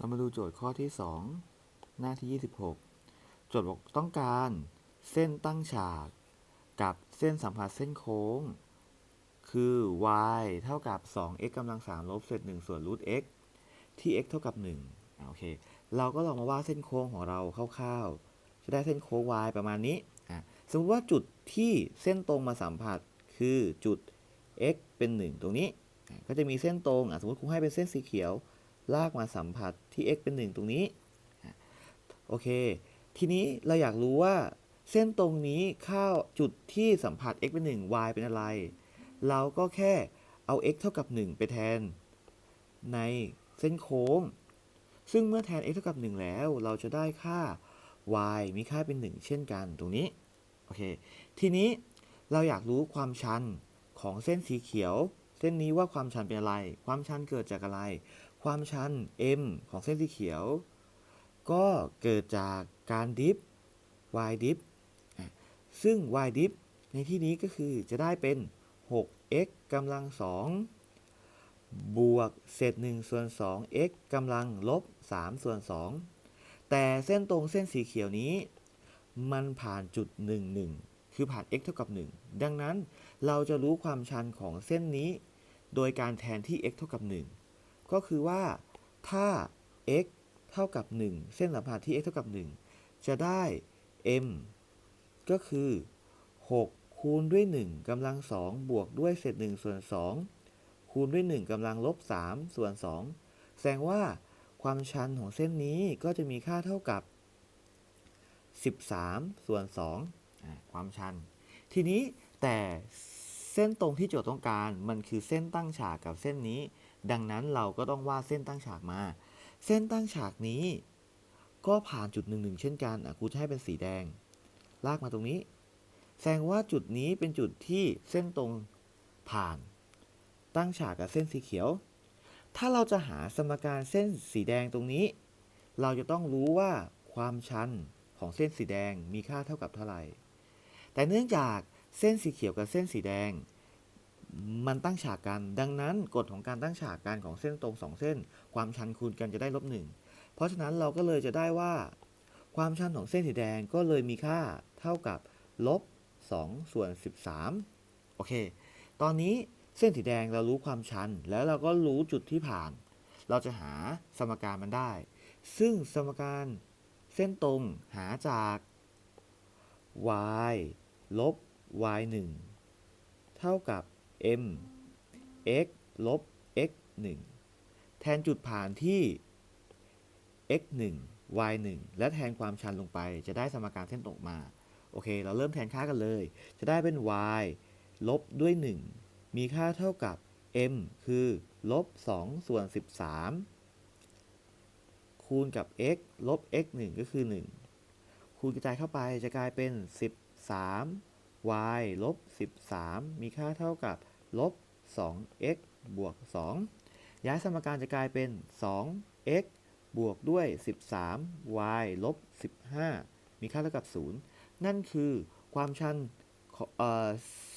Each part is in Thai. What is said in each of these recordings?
เรามาดูโจทย์ข้อที่ 2 หน้าที่ 26 โจทย์บอกต้องการเส้นตั้งฉาก กับเส้นสัมผัสเส้นโค้ง คือ y เท่ากับ 2x กำลัง 3 ลบเศษ1ส่วนรูท x ที่ x เท่ากับ1อ่าโอเค เราก็ลองมาวาดเส้นโค้งของเราคร่าวๆ จะได้เส้นโค้ง y ประมาณนี้ สมมติว่าจุดที่เส้นตรงมาสัมผัสคือจุด x เป็น 1 ตรงนี้ ก็จะมีเส้นตรง สมมติครูให้เป็นเส้นสีเขียว ลากมาสัมผัสที่ x เป็น 1 ตรงนี้ โอเค ทีนี้เราอยากรู้ว่า เส้นตรงนี้เข้าจุดที่สัมผัส x เป็น 1 y เป็นอะไร เราก็แค่เอา x เท่ากับ 1 ไปแทน ในเส้นโค้ง ซึ่งเมื่อแทน x เท่ากับ 1 แล้ว เราจะได้ค่า y มีค่าเป็น 1 เช่นกันตรงนี้ โอเค ทีนี้เราอยากรู้ความชันของเส้นสีเขียว เส้นนี้ว่าความชันเป็นอะไร ความชันเกิดจากอะไร ความชัน m ของเส้นสีเขียว ก็เกิดจากการดิฟ y ดิฟซึ่ง y ดิฟในที่นี้ก็คือจะได้เป็น 6x กำลัง 2 บวกเศษ1ส่วน 2x กำลังลบ 3 ส่วน 2 แต่เส้นตรงเส้นสีเขียวนี้ มันผ่านจุด 1 1 คือผ่าน x เท่ากับ 1 ดังนั้นเราจะรู้ความชันของเส้นนี้ โดยการแทนที่ x เท่ากับ 1 ก็คือว่าถ้า x เท่ากับ 1 เส้นสัมพันธ์ที่ x เท่ากับ 1 จะได้ m ก็คือ 6 คูณด้วย 1กำลัง 2 บวกด้วยเศษ1ส่วน 2 คูณด้วย 1กำลังลบ 3 ส่วน 2 แสดงว่าความชันของเส้นนี้ก็จะมีค่าเท่ากับ 13 ส่วน2ความชัน ทีนี้แต่ เส้นตรงที่โจทย์ต้องการมันคือเส้นตั้งฉากกับเส้นนี้ ดังนั้นเราก็ต้องวาดเส้นตั้งฉากมา เส้นตั้งฉากนี้ ก็ผ่านจุดหนึ่งหนึ่งเช่นกันอะครูจะให้เป็นสีแดง ลากมาตรงนี้ แสดงว่าจุดนี้เป็นจุดที่เส้นตรงผ่าน ตั้งฉากกับเส้นสีเขียว ถ้าเราจะหาสมการเส้นสีแดงตรงนี้ เราจะต้องรู้ว่าความชันของเส้นสีแดงมีค่าเท่ากับเท่าไหร่ แต่เนื่องจาก เส้นสีเขียวกับเส้นสีแดง มันตั้งฉากกัน ดังนั้นกฎของการตั้งฉากกันของเส้นตรงสองเส้น ความชันคูณกันจะได้ลบหนึ่งเพราะฉะนั้นเราก็เลยจะได้ว่า ความชันของเส้นสีแดงก็เลยมีค่าเท่ากับลบ2ส่วน13 โอเค ตอนนี้เส้นสีแดงเรารู้ความชัน แล้วเราก็รู้จุดที่ผ่าน เราจะหาสมการมันได้ ซึ่งสมการเส้นตรงหาจาก y ลบ y 1เท่ากับ m x ลบ x 1แทนจุดผ่านที่ x 1 y 1และแทนความชันลงไป จะได้สมการเส้นตรงมา โอเค เราเริ่มแทนค่ากันเลย จะได้เป็น y ลบด้วย 1 มีค่าเท่ากับ m คือ ลบ 2 ส่วน 13 คูณกับ x ลบ x 1ก็คือ 1 คูณกระจายเข้าไปจะกลายเป็น 13 y ลบ 13 มีค่าเท่ากับลบ 2x บวก 2 ย้ายสมการจะกลายเป็น 2x บวกด้วย 13 y ลบ 15 มีค่าเท่ากับ 0 นั่นคือความชัน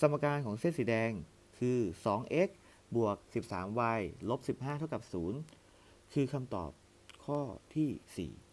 สมการของเส้นสีแดงคือ 2x บวก 13y ลบ 15 เท่ากับ 0 คือคำตอบข้อที่ 4